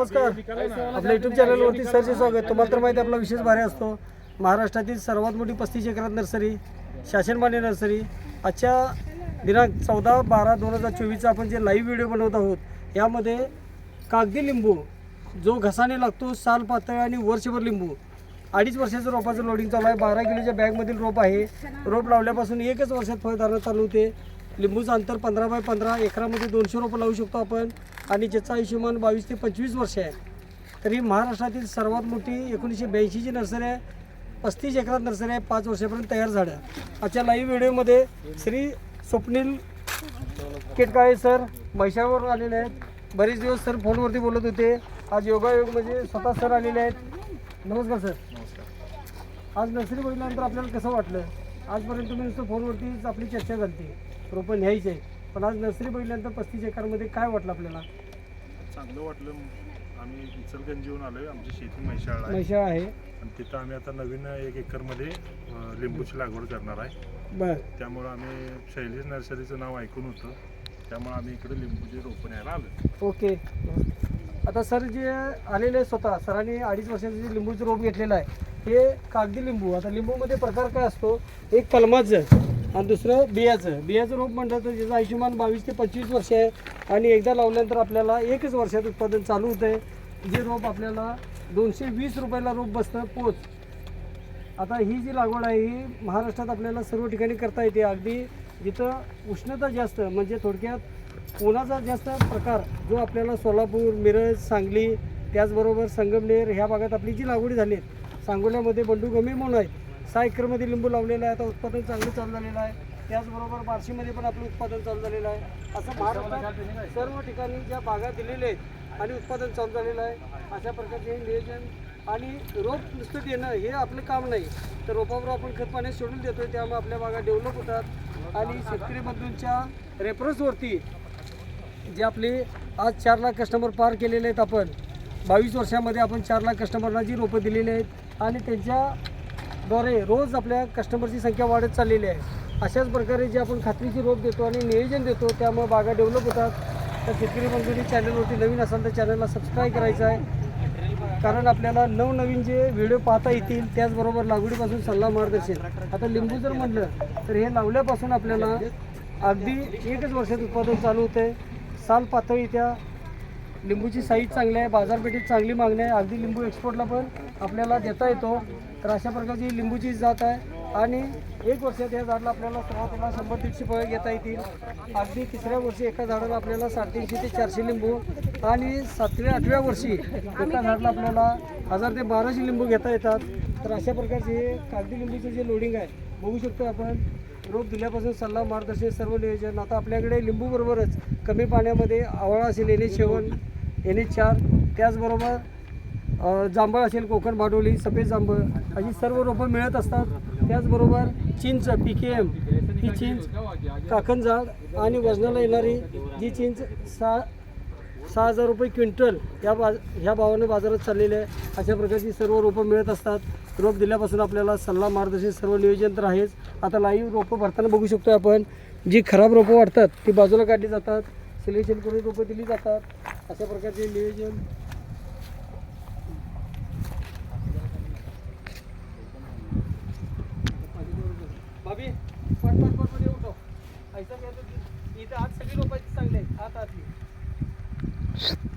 नमस्कार. आपल्या युट्यूब चॅनलवरती सरचे स्वागत. तुम्हाला तर माहिती आपला विशेष भारी असतो. महाराष्ट्रातील सर्वात मोठी पस्तीस एकरात नर्सरी शासनमान्य नर्सरी. आजच्या दिनांक चौदा बारा दोन हजार चोवीसचा आपण जे लाईव्ह व्हिडिओ बनवत आहोत यामध्ये कागदी लिंबू जो घसाने लागतो साल पातळ आणि वर्षभर लिंबू. अडीच वर्षाचं रोपाचं लोडिंग चालू आहे. बारा किलोच्या बॅगमधील रोप आहे. रोप लावल्यापासून एकच वर्षात फळधारणा चालू होते. लिंबूचं अंतर पंधरा बाय पंधरा एकरामध्ये दोनशे रोपं लावू शकतो आपण. आणि ज्याचं आयुष्यमान बावीस ते पंचवीस वर्ष आहे. तर महाराष्ट्रातील सर्वात मोठी एकोणीसशे ब्याऐंशीची नर्सरी आहे पस्तीस एकरात नर्सरी आहे पाच वर्षापर्यंत तयार झाडं आजच्या लाईव्ह व्हिडिओमध्ये श्री स्वप्नील केटकाळे सर म्हैशावरून आलेले आहेत. बरेच दिवस सर फोनवरती बोलत होते. आज योगायोग म्हणजे स्वतः सर आलेले आहेत. नमस्कार सर. आज नर्सरी बघितल्यानंतर आपल्याला कसं वाटलं? आजपर्यंत तुम्ही नुसतं फोनवरतीच आपली चर्चा झाली रोपं न्यायची पण आज नर्सरी बघितल्यानंतर पस्तीस एकरमध्ये काय वाटलं आपल्याला? चांगलं वाटलं. आम्ही इचलगंजीहून आलोय. आमची शेती म्हैशाळ आहे. म्हैशा आहे. आणि तिथं आम्ही आता नवीन एक एकरमध्ये अं, लिंबूची लागवड करणार आहे. बर. त्यामुळं आम्ही शैलेश नर्सरीचं नाव ऐकून होतं. त्यामुळे आम्ही इकडे लिंबूची रोपं न्यायला आलो ओके. आता सर जे आलेले स्वतः सरांनी अडीच वर्षाचं जे लिंबूचं रोप घेतलेलं आहे हे कागदी लिंबू. आता लिंबूमध्ये प्रकार काय असतो? एक कलमाचं. आणि दुसरं बियाचं. बियाचं रोप म्हटलं तर त्याचं आयुष्यमान बावीस ते पंचवीस वर्ष आहे. आणि एकदा लावल्यानंतर आपल्याला एकच वर्षात उत्पादन चालू होतं आहे जे रोप आपल्याला दोनशे वीस रुपयाला रोप बसतं पोच. आता ही जी लागवड आहे ही महाराष्ट्रात आपल्याला सर्व ठिकाणी करता येते. अगदी जिथं उष्णता जास्त म्हणजे थोडक्यात उन्हाचा जास्त प्रकार जो आपल्याला सोलापूर मिरज सांगली त्याचबरोबर संगमनेर ह्या भागात आपली जी लागवड झाली आहे सांगोल्यामध्ये बंडू कमी म्हणून आहेत सहा एकरमध्ये लिंबू लावलेलं आहे आता उत्पादन चांगलं चालू झालेलं आहे. त्याचबरोबर बार्शीमध्ये पण आपलं उत्पादन चालू झालेलं आहे. असं महाराष्ट्रात सर्व ठिकाणी ज्या बागा दिलेल्या आहेत आणि उत्पादन चालू झालेलं आहे अशा प्रकारचे नियोजन आणि रोप नुसतं देणं हे आपलं काम नाही. तर रोपावर आपण खत पाण्यात सोडून देतो त्यामुळे आपल्या बागा डेव्हलप होतात. आणि शेतकरी बंधूंच्या रेफरन्सवरती जे आपले आज चार लाख कस्टमर पार केलेले आहेत आपण बावीस वर्षामध्ये आपण चार लाख कस्टमरला जी रोपं दिलेली आहेत आणि त्यांच्या द्वारे रोज आपल्या कस्टमरची संख्या वाढत चाललेली आहे. अशाच प्रकारे जे आपण खात्रीची रोप देतो आणि नियोजन देतो त्यामुळे बागा डेव्हलप होतात. तर शेतकरी बंधूंनी चॅनलवरती नवीन असाल तर चॅनलला सबस्क्राईब करायचं आहे. कारण आपल्याला नवनवीन जे व्हिडिओ पाहता येतील त्याचबरोबर लागवडीपासून सल्ला मार्गदर्शन. आता लिंबू जर म्हटलं तर हे लावल्यापासून आपल्याला अगदी एकच वर्षात उत्पादन चालू होते साल पातळी त्या लिंबूची साईज चांगली आहे बाजारपेठेत चांगली मागणी आहे. अगदी लिंबू एक्सपोर्टला पण आपल्याला देता येतो. तर अशा प्रकारची लिंबूची जात आहे. आणि एक वर्षात या झाडाला आपल्याला सुरुवातीला शंभर दीडशे फळं घेता येतील. अगदी तिसऱ्या वर्षी एका झाडाला आपल्याला साडेतीनशे ते चारशे लिंबू आणि सातव्या आठव्या वर्षी एका झाडाला आपल्याला हजार ते बाराशे लिंबू घेता येतात. तर अशा प्रकारचे हे कागदी लिंबूचं जे लोडिंग आहे बघू शकतो आपण. रोप दिल्यापासून सल्ला मार्गदर्शन सर्व नियोजन. आता आपल्याकडे लिंबूबरोबरच कमी पाण्यामध्ये आवळा असेल N H seven N H चार त्याचबरोबर जांभळ असेल कोकण भाडोली सफेद जांभळ अशी सर्व रोपं मिळत असतात. त्याचबरोबर चिंच पी के एम ही चिंच काकण झाड आणि वजनाला येणारी जी चिंच सा सहा हजार रुपये क्विंटल या बाज ह्या भावानं बाजारात चाललेले आहे. अशा प्रकारची सर्व रोपं मिळत असतात. रोप दिल्यापासून आपल्याला सल्ला मार्गदर्शन सर्व नियोजन तर आहेच. आता लाईव्ह रोपं भरताना बघू शकतो आपण. जी खराब रोपं वाढतात ती बाजूला काढली जातात. सिलेक्शन करून रोपं दिली जातात. अशा प्रकारचे नियोजन. भाभी पट पट पट उठो ऐसा इथं आज सगळी रोपाची चांगली आहेत. हात आतली Yeah.